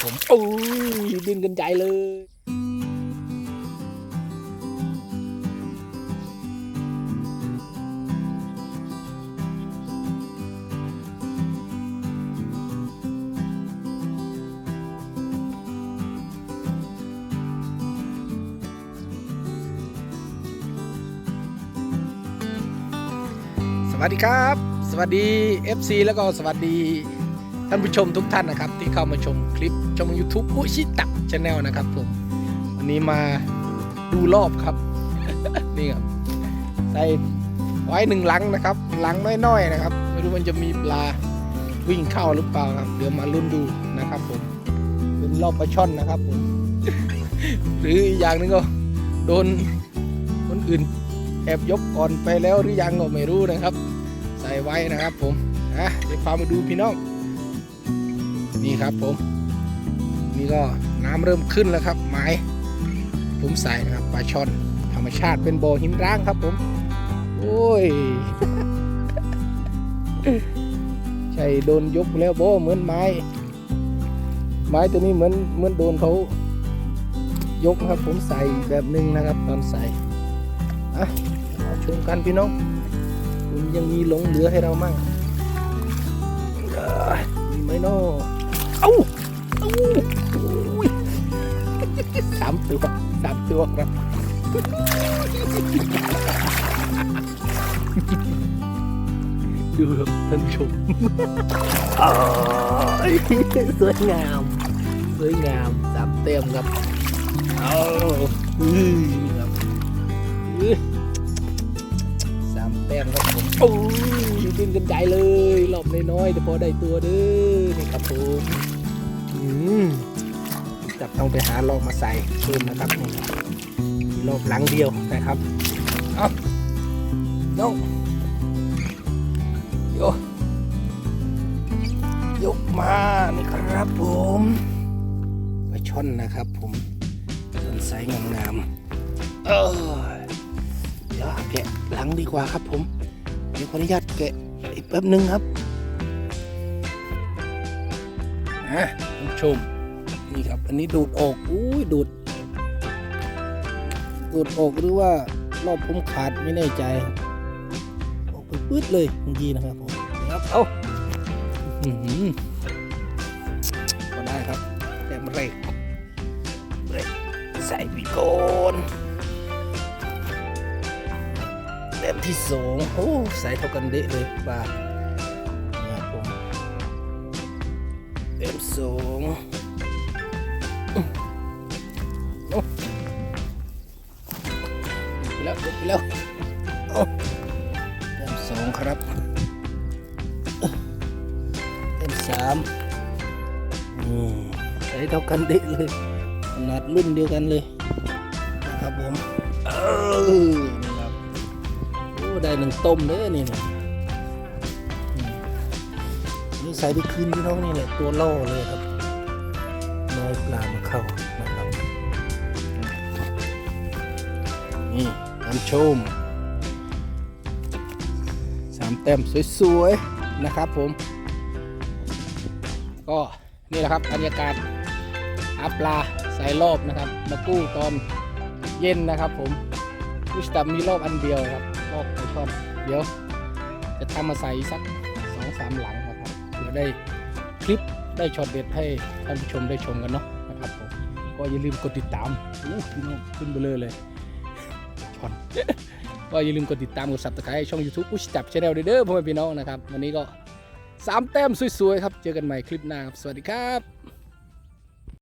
ผมโอ้ยดินกันใหญ่เลยสวัสดีครับ สวัสดี FC แล้วก็สวัสดี ท่านผู้ชมทุกท่านนะครับ ที่เข้ามาชมคลิปชม YouTube อุชิตักชาแนลนะครับผมวันนี้มาดูรอบครับ นี่ครับใส่ไว้หนึ่งหลังนะครับหลังน้อยๆนะครับ ไม่รู้มันจะมีปลาวิ่งเข้าหรือเปล่าครับ เดี๋ยวมาลุ้นดูนะครับผมเป็นรอบปลาช่อนนะครับผมหรืออีกอย่างหนึงก็โดนคนอื่นแอบยกก่อนไปแล้วหรือยังก็ไม่รู้นะครับ ใส่ไว้นะครับผมอะเดี๋ยวพามาดูพี่น้อง นี่ครับผม นี่ก็น้ำเริ่มขึ้นแล้วครับไม้ผมใส่นะครับปลาช่อนธรรมชาติเป็นบ่อหินร้างครับผม โอ้ยใช่โดนยกแล้วโบเหมือนไม้ ไม้ตัวนี้เหมือนเหมือนโดนเขายกนะครับผมใส่แบบหนึงนะครับตอนใส่อะมาชมกันพี่น้องคุณยังมีหลงเหลือให้เรามั่งเอ้ยมีไหมเนาะ เอ้าเอ้าอุ้สามตัวสามตัวครับดูครับท่านชมอ้ายสวยงาม สวยงามสามเต็มครับ เอาอุ้ยครับ ต้มครับผมโอ้ยดินกันใหญ่เลยรอบน้อยๆแต่พอได้ตัวเด้อนี่ครับผมอืมจับต้องไปหาลอกมาใส่เพิ่มนะครับนี่มีรอบหลังเดียวนะครับเอาโยโยยกมานี่ครับผมไปช่อนนะครับผมส่วนไซส์งามๆเออเดี๋ยวแกะหลังดีกว่าครับผม เดี๋ยวขออนุญาตแกะอีกแป๊บนึงครับอะท่านผู้ชมนี่ครับ อันนี้ดูดออกอุ้ยดูด ดูดออกหรือว่ารอบผมขาดไม่แน่ใจออกไปปื๊ดเลยเมื่อกี้นะครับผมนะครับเอาอื้อหือก็ได้ครับแต่เบรกเบรกใส่ปีโกน ต็มที่สองโอ้ใส่เท่ากันเดะเลยปลาเนี่ยผมเต็มสองอื้อโอ้ไปแล้วไปแล้วโอ้เต็มสองครับเต็มสามอืมใส่เท่ากันเดะเลยขนาดรุ่นเดียวกันเลยนะครับผม หนึ่งต้มเด้อนี่นะนี่ใส่ไปคืนพี่น้องนี่แหละตัวล่อเลยครับน้อยปลามาเข้านะครับนี่น้ำชมสามแต้มสวยๆนะครับผม ก็นี่แหละครับบรรยากาศหาปลาใส่รอบนะครับ มากู้ตอนเย็นนะครับผมวิสตามีรอบอันเดียวครับ รอบไอช่อนเดี๋ยว จะทำมาใส่สักสองสามหลังนะครับเดี๋ยวได้คลิปได้ช็อตเด็ดให้ท่านผู้ชมได้ชมกันเนาะนะครับผมก็อย่าลืมกดติดตามอู้พี่น้องขึ้นไปเลยเลยช็อตก็อย่าลืมกดติดตามกด subscribe ช่อง YouTube อุชจับชาแนลเด้อพ่อแม่พี่น้องนะครับ วันนี้ก็สามแต้มสวยๆครับ เจอกันใหม่คลิปหน้าครับ สวัสดีครับ